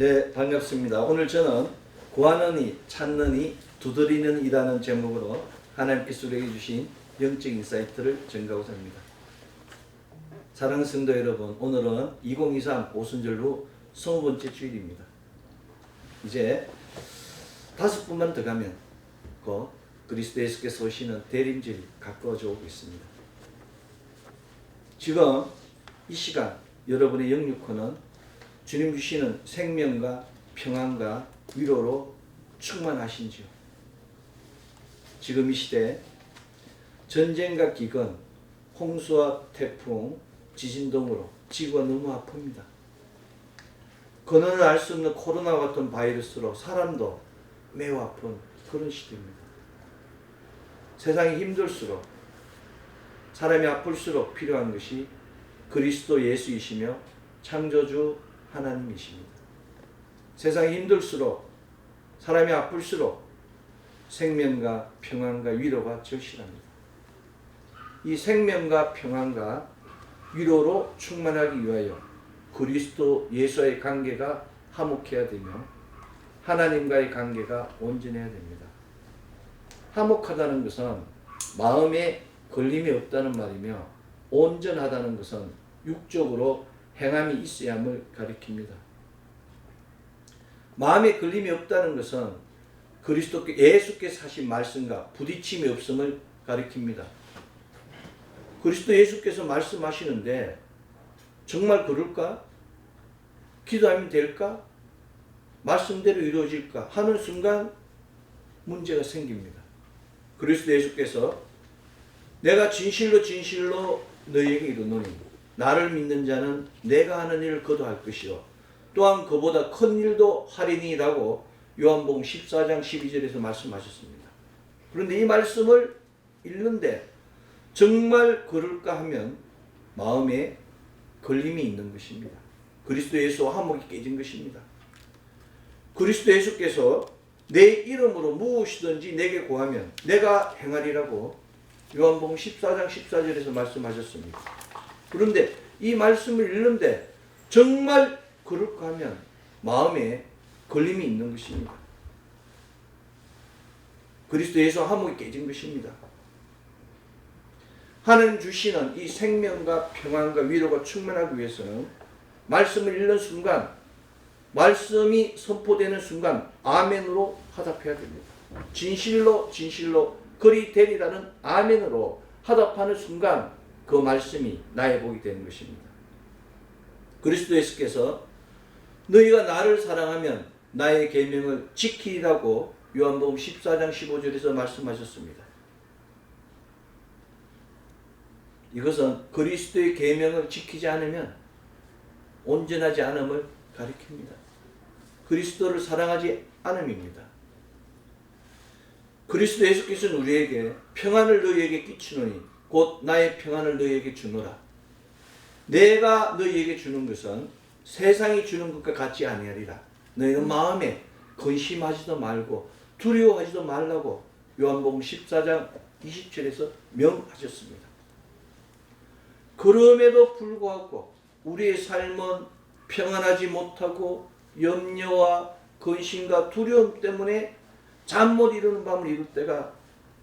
네, 반갑습니다. 오늘 저는 구하느니 찾느니 두드리는 이라는 제목으로 하나님께서 우리에게 주신 영적 인사이트를 전가하고자 합니다. 사랑하는 성도 여러분, 오늘은 2023 오순절로 20번째 주일입니다. 이제 다섯 분만 더 가면 곧 그리스도 예수께서 오시는 대림절이 가까워져 오고 있습니다. 지금 이 시간 여러분의 영육호는 주님 주시는 생명과 평안과 위로로 충만하신지요. 지금 이 시대 전쟁과 기근, 홍수와 태풍, 지진 등으로 지구가 너무 아픕니다. 근원을 알 수 없는 코로나 같은 바이러스로 사람도 매우 아픈 그런 시대입니다. 세상이 힘들수록 사람이 아플수록 필요한 것이 그리스도 예수이시며 창조주 하나님이십니다. 세상이 힘들수록 사람이 아플수록 생명과 평안과 위로가 절실합니다. 이 생명과 평안과 위로로 충만하기 위하여 그리스도 예수의 관계가 화목해야 되며 하나님과의 관계가 온전해야 됩니다. 화목하다는 것은 마음에 걸림이 없다는 말이며 온전하다는 것은 육적으로 행함이 있어야 함을 가리킵니다. 마음에 걸림이 없다는 것은 그리스도께 예수께서 하신 말씀과 부딪힘이 없음을 가리킵니다. 그리스도 예수께서 말씀하시는데 정말 그럴까? 기도하면 될까? 말씀대로 이루어질까? 하는 순간 문제가 생깁니다. 그리스도 예수께서 내가 진실로 진실로 너희에게 이르노니 나를 믿는 자는 내가 하는 일을 그도 할 것이요 또한 그보다 큰 일도 하리니라고 요한복음 14장 12절에서 말씀하셨습니다. 그런데 이 말씀을 읽는데 정말 그럴까 하면 마음에 걸림이 있는 것입니다. 그리스도 예수와 화목이 깨진 것입니다. 그리스도 예수께서 내 이름으로 무엇이든지 내게 구하면 내가 행하리라고 요한복음 14장 14절에서 말씀하셨습니다. 그런데 이 말씀을 읽는데 정말 그럴까 하면 마음에 걸림이 있는 것입니다. 그리스도 예수 화목이 깨진 것입니다. 하나님 주시는 이 생명과 평안과 위로가 충만하기 위해서는 말씀을 읽는 순간 말씀이 선포되는 순간 아멘으로 화답해야 됩니다. 진실로 진실로 그리 되리라는 아멘으로 화답하는 순간 그 말씀이 나의 복이 되는 것입니다. 그리스도 예수께서 너희가 나를 사랑하면 나의 계명을 지키라고 요한복음 14장 15절에서 말씀하셨습니다. 이것은 그리스도의 계명을 지키지 않으면 온전하지 않음을 가리킵니다. 그리스도를 사랑하지 않음입니다. 그리스도 예수께서는 우리에게 평안을 너희에게 끼치노니 곧 나의 평안을 너희에게 주노라. 내가 너희에게 주는 것은 세상이 주는 것과 같지 아니하리라. 너희는 마음에 근심하지도 말고 두려워하지도 말라고 요한복음 14장 20절에서 명하셨습니다. 그럼에도 불구하고 우리의 삶은 평안하지 못하고 염려와 근심과 두려움 때문에 잠 못 이루는 밤을 이룰 때가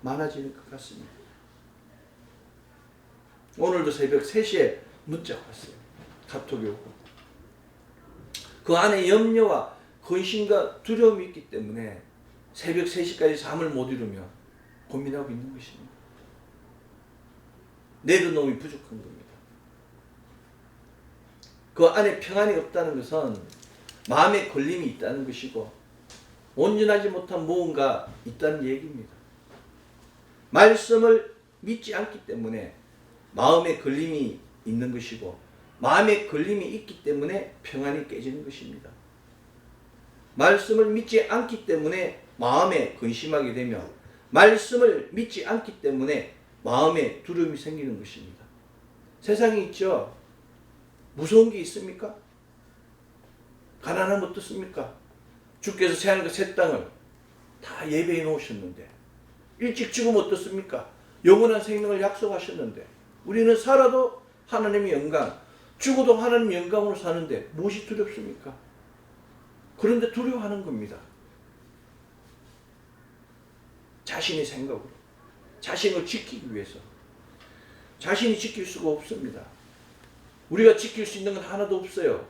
많아지는 것 같습니다. 오늘도 새벽 3시에 문자가 왔어요. 카톡이 오고. 그 안에 염려와 근심과 두려움이 있기 때문에 새벽 3시까지 잠을 못 이루며 고민하고 있는 것입니다. 내려놓음이 부족한 겁니다. 그 안에 평안이 없다는 것은 마음에 걸림이 있다는 것이고 온전하지 못한 무언가 있다는 얘기입니다. 말씀을 믿지 않기 때문에 마음에 걸림이 있는 것이고 마음에 걸림이 있기 때문에 평안이 깨지는 것입니다. 말씀을 믿지 않기 때문에 마음에 근심하게 되며 말씀을 믿지 않기 때문에 마음에 두려움이 생기는 것입니다. 세상에 있죠. 무서운 게 있습니까? 가난하면 어떻습니까? 주께서 새하늘과 새 땅을 다 예배해 놓으셨는데 일찍 죽으면 어떻습니까? 영원한 생명을 약속하셨는데 우리는 살아도 하나님의 영광, 죽어도 하나님 영광으로 사는데 무엇이 두렵습니까? 그런데 두려워하는 겁니다. 자신의 생각으로. 자신을 지키기 위해서. 자신이 지킬 수가 없습니다. 우리가 지킬 수 있는 건 하나도 없어요.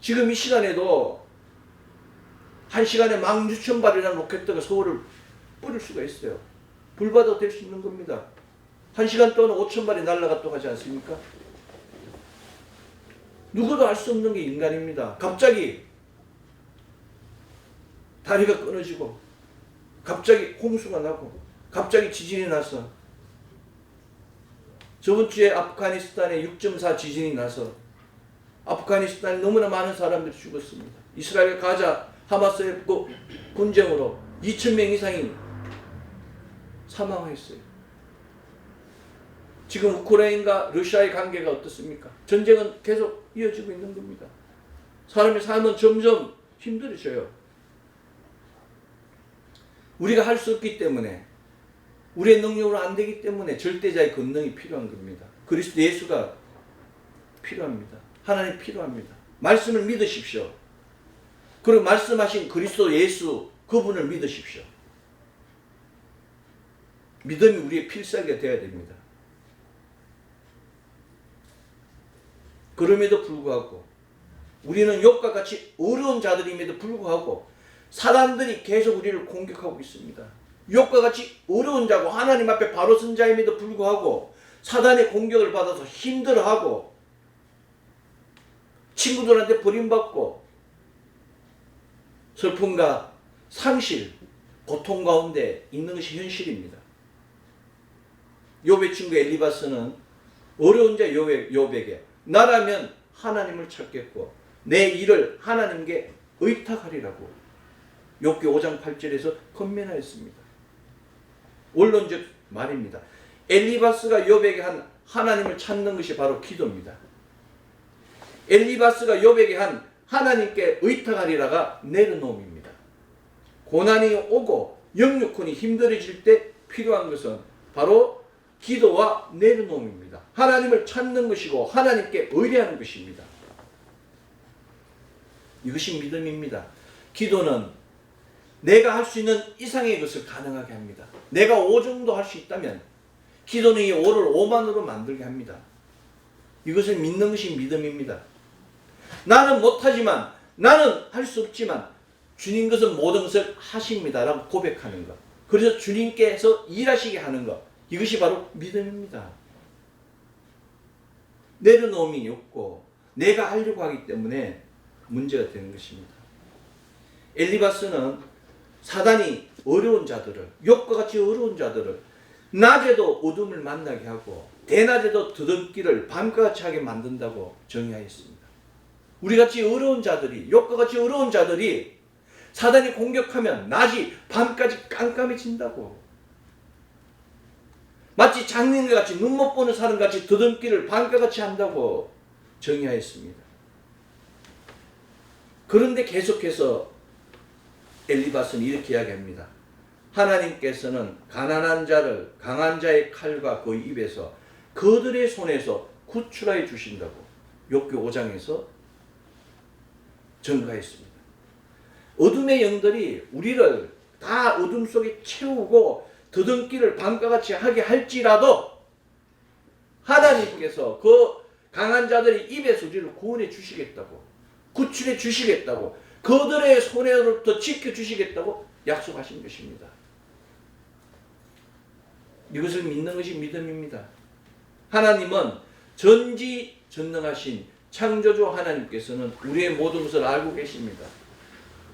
지금 이 시간에도 한 시간에 만 육천 발이라는 로켓도가 서울을 뿌릴 수가 있어요. 불바다 될수 있는 겁니다. 한 시간 동안 5천 발이 날아갔다고 하지 않습니까? 누구도 알 수 없는 게 인간입니다. 갑자기 다리가 끊어지고, 갑자기 홍수가 나고, 갑자기 지진이 나서, 저번 주에 아프가니스탄에 6.4 지진이 나서, 아프가니스탄에 너무나 많은 사람들이 죽었습니다. 이스라엘 가자 하마스의 그 분쟁으로 2천 명 이상이 사망했어요. 지금 우크라이나과 러시아의 관계가 어떻습니까? 전쟁은 계속 이어지고 있는 겁니다. 사람의 삶은 점점 힘들어져요. 우리가 할 수 없기 때문에 우리의 능력으로 안 되기 때문에 절대자의 권능이 필요한 겁니다. 그리스도 예수가 필요합니다. 하나님 필요합니다. 말씀을 믿으십시오. 그리고 말씀하신 그리스도 예수 그분을 믿으십시오. 믿음이 우리의 필살기가 되어야 됩니다. 그럼에도 불구하고 우리는 욕과 같이 어려운 자들임에도 불구하고 사단들이 계속 우리를 공격하고 있습니다. 욕과 같이 어려운 자고 하나님 앞에 바로 선 자임에도 불구하고 사단의 공격을 받아서 힘들어하고 친구들한테 버림받고 슬픔과 상실, 고통 가운데 있는 것이 현실입니다. 요배 친구 엘리바스는 어려운 자 요배, 요백에 나라면 하나님을 찾겠고 내 일을 하나님께 의탁하리라고 욥기 5장 8절에서 건면하였습니다. 원론적 말입니다. 엘리바스가 요백에 한 하나님을 찾는 것이 바로 기도입니다. 엘리바스가 요백에 한 하나님께 의탁하리라가 내려놓음입니다. 고난이 오고 영육혼이 힘들어질 때 필요한 것은 바로 기도와 내려놓음입니다. 하나님을 찾는 것이고 하나님께 의뢰하는 것입니다. 이것이 믿음입니다. 기도는 내가 할 수 있는 이상의 것을 가능하게 합니다. 내가 5 정도 할 수 있다면 기도는 이 5를 5만으로 만들게 합니다. 이것을 믿는 것이 믿음입니다. 나는 못하지만 나는 할 수 없지만 주님 것은 모든 것을 하십니다 라고 고백하는 것. 그래서 주님께서 일하시게 하는 것. 이것이 바로 믿음입니다. 내려놓음이 없고 내가 하려고 하기 때문에 문제가 되는 것입니다. 엘리바스는 사단이 어려운 자들을 욕과 같이 어려운 자들을 낮에도 어둠을 만나게 하고 대낮에도 더듬기를 밤과 같이 하게 만든다고 정의하였습니다. 우리 같이 어려운 자들이 욕과 같이 어려운 자들이 사단이 공격하면 낮이 밤까지 깜깜해진다고 마치 장님과 같이 눈 못 보는 사람 같이 더듬기를 밤과 같이 한다고 정의하였습니다. 그런데 계속해서 엘리바스는 이렇게 이야기합니다. 하나님께서는 가난한 자를 강한 자의 칼과 그 입에서 그들의 손에서 구출하여 주신다고 욥기 5장에서 전가했습니다. 어둠의 영들이 우리를 다 어둠 속에 채우고 더듬기를 밤과 같이 하게 할지라도 하나님께서 그 강한 자들의 입에서 우리를 구원해 주시겠다고 구출해 주시겠다고 그들의 손에로부터 지켜 주시겠다고 약속하신 것입니다. 이것을 믿는 것이 믿음입니다. 하나님은 전지 전능하신 창조주 하나님께서는 우리의 모든 것을 알고 계십니다.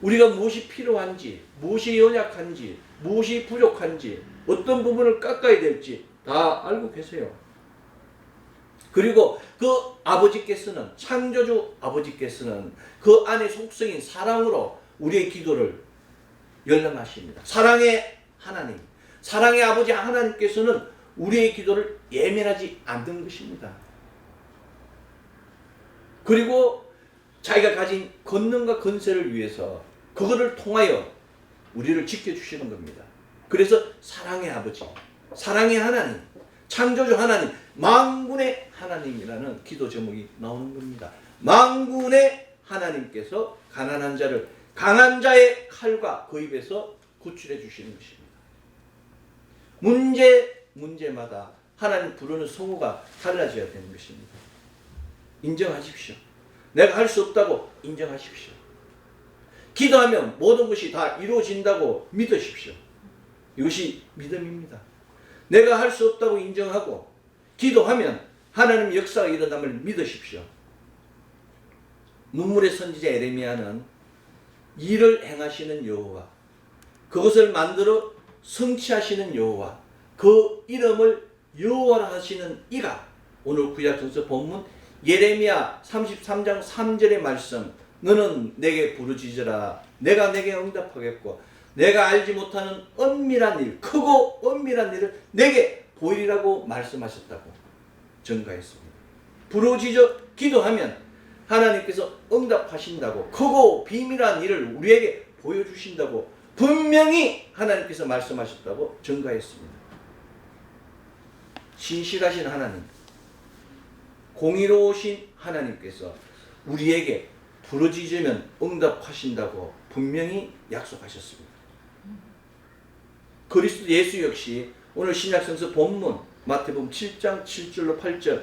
우리가 무엇이 필요한지, 무엇이 연약한지, 무엇이 부족한지, 어떤 부분을 깎아야 될지 다 알고 계세요. 그리고 그 아버지께서는, 창조주 아버지께서는 그 안에 속성인 사랑으로 우리의 기도를 열람하십니다. 사랑의 하나님, 사랑의 아버지 하나님께서는 우리의 기도를 예민하지 않는 것입니다. 그리고 자기가 가진 권능과 건세를 위해서 그거를 통하여 우리를 지켜주시는 겁니다. 그래서 사랑의 아버지, 사랑의 하나님, 창조주 하나님, 망군의 하나님이라는 기도 제목이 나오는 겁니다. 망군의 하나님께서 가난한 자를 강한 자의 칼과 그 입에서 구출해 주시는 것입니다. 문제 문제마다 하나님 부르는 성우가 달라져야 되는 것입니다. 인정하십시오. 내가 할 수 없다고 인정하십시오. 기도하면 모든 것이 다 이루어진다고 믿으십시오. 이것이 믿음입니다. 내가 할 수 없다고 인정하고 기도하면 하나님 역사가 일어남을 믿으십시오. 눈물의 선지자 에레미야는 일을 행하시는 여호와 그것을 만들어 성취하시는 여호와 그 이름을 여호와라 하시는 이가 오늘 구약성서 본문 예레미야 33장 3절의 말씀 너는 내게 부르짖으라 내가 내게 응답하겠고 내가 알지 못하는 은밀한 일 크고 은밀한 일을 내게 보이리라고 말씀하셨다고 전가했습니다. 부르짖어 기도하면 하나님께서 응답하신다고 크고 비밀한 일을 우리에게 보여주신다고 분명히 하나님께서 말씀하셨다고 전가했습니다. 신실하신 하나님, 공의로우신 하나님께서 우리에게 부르짖으면 응답하신다고 분명히 약속하셨습니다. 그리스도 예수 역시 오늘 신약성서 본문 마태복음 7장 7절로 8절.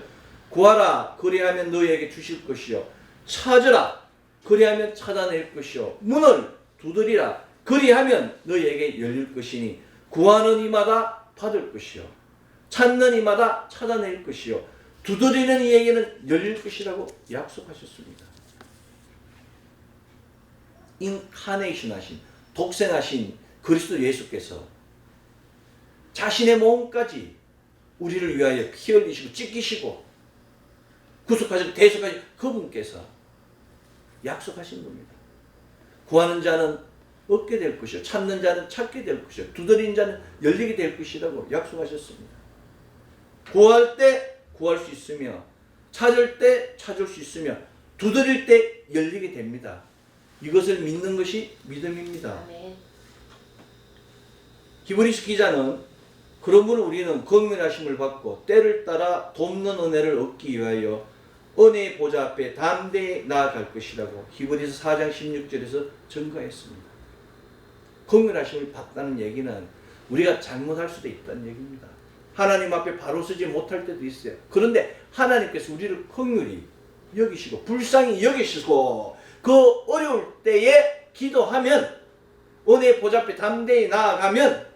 구하라 그리하면 너희에게 주실 것이요. 찾으라 그리하면 찾아낼 것이요. 문을 두드리라 그리하면 너희에게 열릴 것이니 구하는 이마다 받을 것이요. 찾는 이마다 찾아낼 것이요. 두드리는 이에게는 열릴 것이라고 약속하셨습니다. 인카네이션 하신 독생하신 그리스도 예수께서 자신의 몸까지 우리를 위하여 피 흘리시고 찢기시고 구속하시고 대속하신 그분께서 약속하신 겁니다. 구하는 자는 얻게 될 것이요 찾는 자는 찾게 될 것이요 두드리는 자는 열리게 될 것이라고 약속하셨습니다. 구할 때 구할 수 있으며 찾을 때 찾을 수 있으며 두드릴 때 열리게 됩니다. 이것을 믿는 것이 믿음입니다. 히브리스 기자는 그러므로 우리는 건면하심을 받고 때를 따라 돕는 은혜를 얻기 위하여 은혜의 보좌 앞에 담대히 나아갈 것이라고 히브리서 4장 16절에서 증거했습니다. 건면하심을 받다는 얘기는 우리가 잘못할 수도 있다는 얘기입니다. 하나님 앞에 바로 서지 못할 때도 있어요. 그런데 하나님께서 우리를 긍휼히 여기시고 불쌍히 여기시고 그 어려울 때에 기도하면 은혜의 보좌 앞에 담대히 나아가면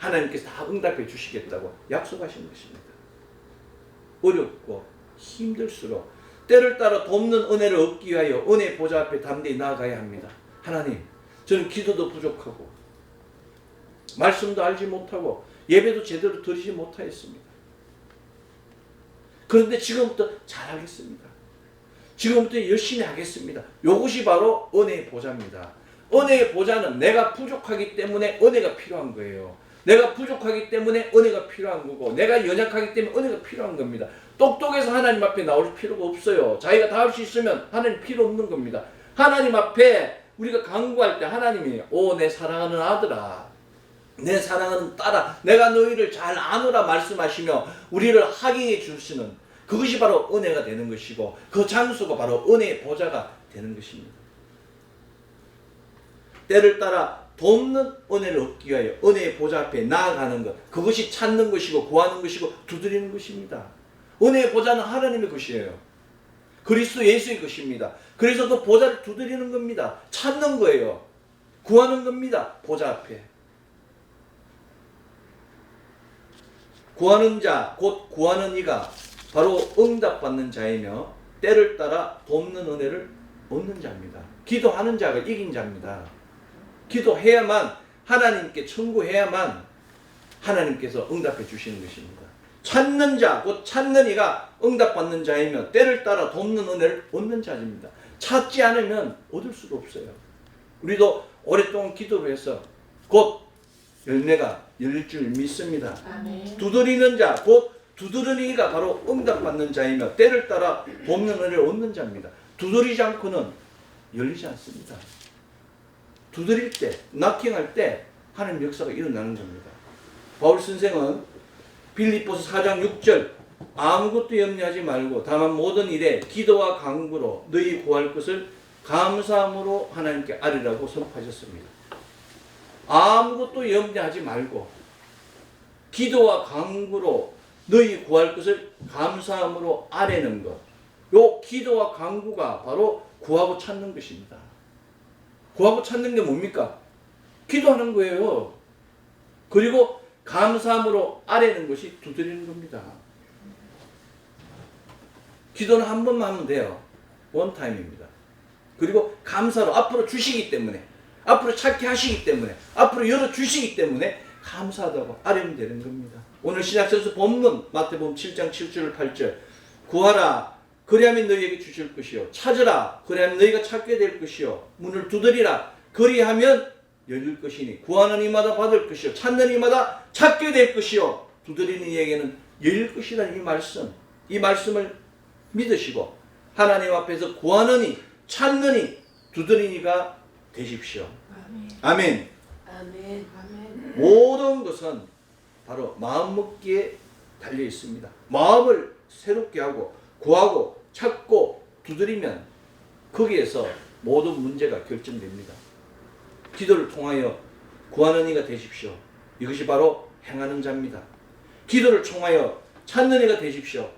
하나님께서 다 응답해 주시겠다고 약속하신 것입니다. 어렵고 힘들수록 때를 따라 돕는 은혜를 얻기 위하여 은혜 보좌 앞에 담대히 나아가야 합니다. 하나님, 저는 기도도 부족하고 말씀도 알지 못하고 예배도 제대로 드리지 못하였습니다. 그런데 지금부터 잘하겠습니다. 지금부터 열심히 하겠습니다. 이것이 바로 은혜의 보좌입니다. 은혜의 보좌는 내가 부족하기 때문에 은혜가 필요한 거예요. 내가 부족하기 때문에 은혜가 필요한 거고 내가 연약하기 때문에 은혜가 필요한 겁니다. 똑똑해서 하나님 앞에 나올 필요가 없어요. 자기가 다 할 수 있으면 하나님 필요 없는 겁니다. 하나님 앞에 우리가 간구할 때 하나님이 오 내 사랑하는 아들아 내 사랑하는 딸아 내가 너희를 잘 아노라 말씀하시며 우리를 하기해 주시는 그것이 바로 은혜가 되는 것이고 그 장소가 바로 은혜의 보좌가 되는 것입니다. 때를 따라 돕는 은혜를 얻기 위하여 은혜의 보좌 앞에 나아가는 것 그것이 찾는 것이고 구하는 것이고 두드리는 것입니다. 은혜의 보좌는 하나님의 것이에요. 그리스도 예수의 것입니다. 그래서 그 보좌를 두드리는 겁니다. 찾는 거예요. 구하는 겁니다. 보좌 앞에. 구하는 자, 곧 구하는 이가 바로 응답받는 자이며 때를 따라 돕는 은혜를 얻는 자입니다. 기도하는 자가 이긴 자입니다. 기도해야만 하나님께 청구해야만 하나님께서 응답해 주시는 것입니다. 찾는 자, 곧 찾는 이가 응답받는 자이며 때를 따라 돕는 은혜를 얻는 자입니다. 찾지 않으면 얻을 수가 없어요. 우리도 오랫동안 기도를 해서 곧 열매가 열릴 줄 믿습니다. 아멘. 두드리는 자, 곧 두드리는 이가 바로 응답받는 자이며 때를 따라 돕는 은혜를 얻는 자입니다. 두드리지 않고는 열리지 않습니다. 두드릴 때, 낙킹할 때 하나님 역사가 일어나는 겁니다. 바울 선생은 빌립보서 4장 6절 아무것도 염려하지 말고 다만 모든 일에 기도와 간구로 너희 구할 것을 감사함으로 하나님께 아뢰라고 선포하셨습니다. 아무것도 염려하지 말고 기도와 강구로 너희 구할 것을 감사함으로 아뢰는 것. 요 기도와 강구가 바로 구하고 찾는 것입니다. 구하고 찾는 게 뭡니까? 기도하는 거예요. 그리고 감사함으로 아뢰는 것이 두드리는 겁니다. 기도는 한 번만 하면 돼요. 원타임입니다. 그리고 감사로 앞으로 주시기 때문에 앞으로 찾게 하시기 때문에 앞으로 열어 주시기 때문에 감사하다고 아뢰면 되는 겁니다. 오늘 신약선수 본문 마태복음 7장 7절 8절 구하라 그리하면 너희에게 주실 것이요 찾으라 그리하면 너희가 찾게 될 것이요 문을 두드리라 그리하면 열릴 것이니 구하는 이마다 받을 것이요 찾는 이마다 찾게 될 것이요 두드리는 이에게는 열릴 것이라는 이 말씀 이 말씀을 믿으시고 하나님 앞에서 구하느니 찾느니 두드리니가 되십시오. 아멘. 아멘. 아멘. 모든 것은 바로 마음 먹기에 달려 있습니다. 마음을 새롭게 하고 구하고 찾고 두드리면 거기에서 모든 문제가 결정됩니다. 기도를 통하여 구하는 이가 되십시오. 이것이 바로 행하는 자입니다. 기도를 통하여 찾는 이가 되십시오.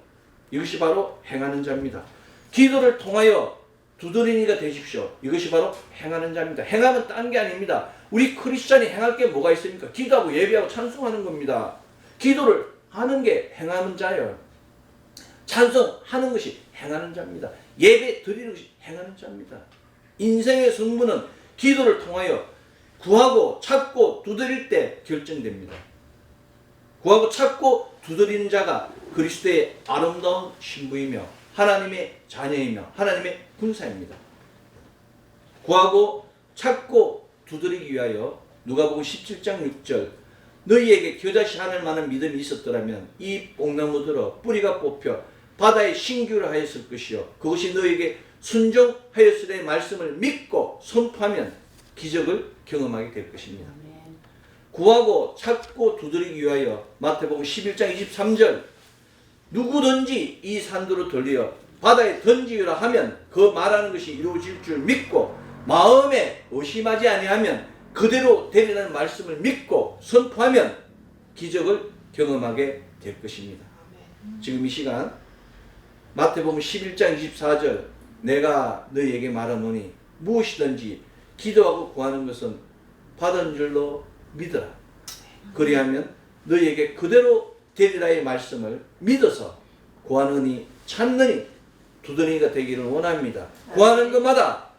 이것이 바로 행하는 자입니다. 기도를 통하여 두드리는 이가 되십시오. 이것이 바로 행하는 자입니다. 행하면 딴게 아닙니다. 우리 크리스찬이 행할 게 뭐가 있습니까? 기도하고 예배하고 찬송하는 겁니다. 기도를 하는 게 행하는 자예요. 찬송하는 것이 행하는 자입니다. 예배 드리는 것이 행하는 자입니다. 인생의 승부는 기도를 통하여 구하고 찾고 두드릴 때 결정됩니다. 구하고 찾고 두드리는 자가 그리스도의 아름다운 신부이며 하나님의 자녀이며 하나님의 군사입니다. 구하고 찾고 두드리기 위하여 누가복음 17장 6절 너희에게 겨자씨 하늘 만한 믿음이 있었더라면 이 뽕나무들어 뿌리가 뽑혀 바다에 신규를 하였을 것이요 그것이 너희에게 순종하였으리의 말씀을 믿고 선포하면 기적을 경험하게 될 것입니다. 구하고 찾고 두드리기 위하여 마태복음 11장 23절 누구든지 이 산도로 돌려 바다에 던지라 하면 그 말하는 것이 이루어질 줄 믿고 마음에 의심하지 아니하면 그대로 되리라는 말씀을 믿고 선포하면 기적을 경험하게 될 것입니다. 지금 이 시간 마태복음 11장 24절 내가 너희에게 말하노니 무엇이든지 기도하고 구하는 것은 받은 줄로 믿어라. 그리하면 너희에게 그대로 되리라의 말씀을 믿어서 구하느니 찾느니 두드리가 되기를 원합니다. 구하는 것마다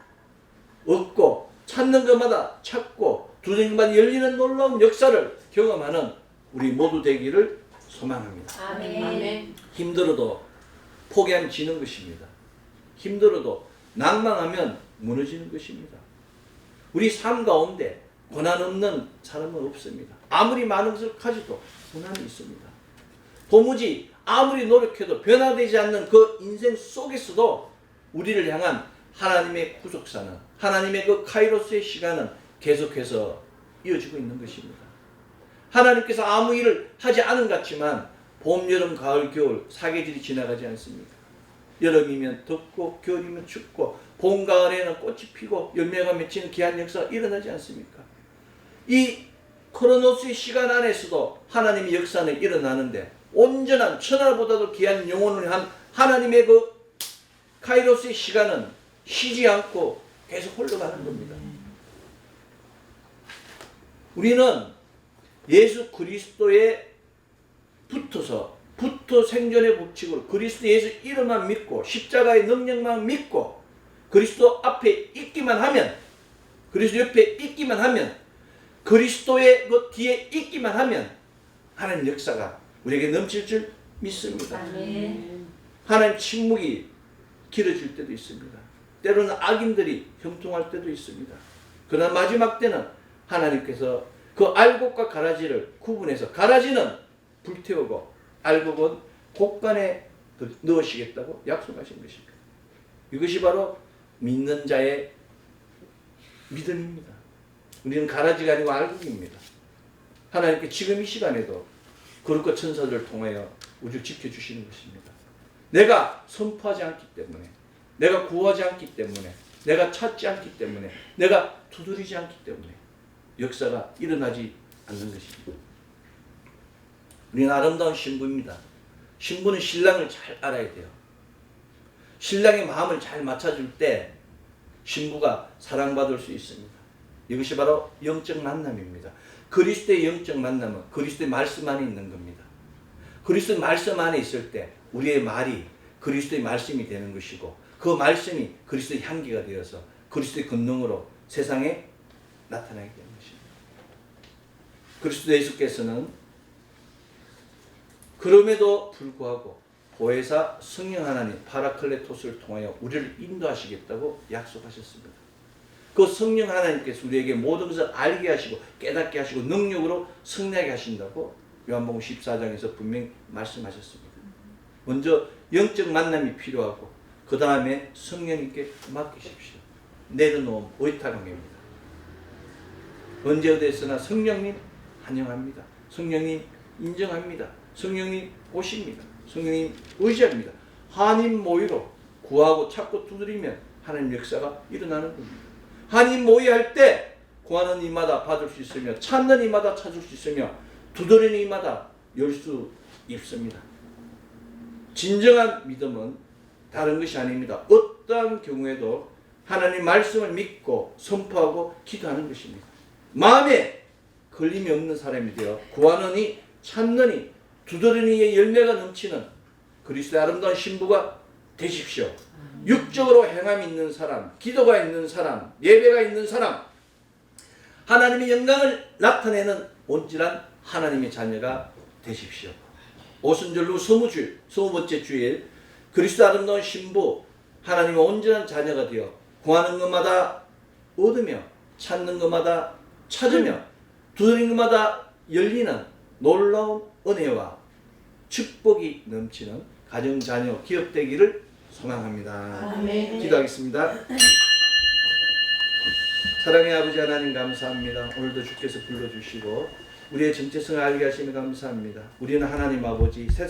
얻고 찾는 것마다 찾고 것마다 열리는 놀라운 역사를 경험하는 우리 모두 되기를 소망합니다. 아멘. 힘들어도 포기하면 지는 것입니다. 힘들어도 낭망하면 무너지는 것입니다. 우리 삶 가운데 고난 없는 사람은 없습니다. 아무리 많은 것을 가지도 고난이 있습니다. 도무지 아무리 노력해도 변화되지 않는 그 인생 속에서도 우리를 향한 하나님의 구속사는 하나님의 그 카이로스의 시간은 계속해서 이어지고 있는 것입니다. 하나님께서 아무 일을 하지 않은 것 같지만 봄, 여름, 가을, 겨울 사계절이 지나가지 않습니까? 여름이면 덥고 겨울이면 춥고 봄, 가을에는 꽃이 피고 열매가 맺히는 귀한 역사가 일어나지 않습니까? 이 크로노스의 시간 안에서도 하나님의 역사는 일어나는데 온전한 천하보다도 귀한 영혼을 한 하나님의 그 카이로스의 시간은 쉬지 않고 계속 흘러가는 겁니다. 우리는 예수 그리스도에 붙어서 붙어 생존의 법칙으로 그리스도 예수 이름만 믿고 십자가의 능력만 믿고 그리스도 앞에 있기만 하면 그리스도 옆에 있기만 하면 그리스도의 그 뒤에 있기만 하면 하나님 역사가 우리에게 넘칠 줄 믿습니다. 아멘. 하나님 침묵이 길어질 때도 있습니다. 때로는 악인들이 형통할 때도 있습니다. 그러나 마지막 때는 하나님께서 그 알곡과 가라지를 구분해서 가라지는 불태우고 알곡은 곡간에 넣으시겠다고 약속하신 것입니다. 이것이 바로 믿는 자의 믿음입니다. 우리는 가라지가 아니고 알곡입니다. 하나님께 지금 이 시간에도 거룩과 천사들을 통하여 우리를 지켜주시는 것입니다. 내가 선포하지 않기 때문에, 내가 구하지 않기 때문에, 내가 찾지 않기 때문에 내가 두드리지 않기 때문에 역사가 일어나지 않는 것입니다. 우리는 아름다운 신부입니다. 신부는 신랑을 잘 알아야 돼요. 신랑의 마음을 잘 맞춰줄 때 신부가 사랑받을 수 있습니다. 이것이 바로 영적 만남입니다. 그리스도의 영적 만남은 그리스도의 말씀 안에 있는 겁니다. 그리스도의 말씀 안에 있을 때 우리의 말이 그리스도의 말씀이 되는 것이고 그 말씀이 그리스도의 향기가 되어서 그리스도의 권능으로 세상에 나타나게 되는 것입니다. 그리스도 예수께서는 그럼에도 불구하고 보혜사 성령 하나님 파라클레토스를 통하여 우리를 인도하시겠다고 약속하셨습니다. 그 성령 하나님께서 우리에게 모든 것을 알게 하시고 깨닫게 하시고 능력으로 승리하게 하신다고 요한복음 14장에서 분명히 말씀하셨습니다. 먼저 영적 만남이 필요하고 그 다음에 성령님께 맡기십시오. 내려놓음 의탁함입니다. 언제 어디서나 성령님 환영합니다. 성령님 인정합니다. 성령님 오십니다. 성령님 의지합니다. 한인 모의로 구하고 찾고 두드리면 하나님 역사가 일어나는 겁니다. 한인 모의할 때 구하는 이마다 받을 수 있으며 찾는 이마다 찾을 수 있으며 두드리는 이마다 열 수 있습니다. 진정한 믿음은 다른 것이 아닙니다. 어떠한 경우에도 하나님 말씀을 믿고 선포하고 기도하는 것입니다. 마음에 걸림이 없는 사람이 되어 구하느니 찾느니 두드리니의 열매가 넘치는 그리스도의 아름다운 신부가 되십시오. 육적으로 행함이 있는 사람, 기도가 있는 사람, 예배가 있는 사람, 하나님의 영광을 나타내는 온전한 하나님의 자녀가 되십시오. 오순절로 스무주일, 스무 번째 주일, 그리스도 아름다운 신부, 하나님의 온전한 자녀가 되어 구하는 것마다 얻으며 찾는 것마다 찾으며 두드리는 것마다 열리는 놀라운 은혜와 축복이 넘치는 가정 자녀 기업 되기를 소망합니다. 아멘. 기도하겠습니다. 사랑의 아버지 하나님 감사합니다. 오늘도 주께서 불러주시고 우리의 정체성을 알게 하시며 감사합니다. 우리는 하나님 아버지 세상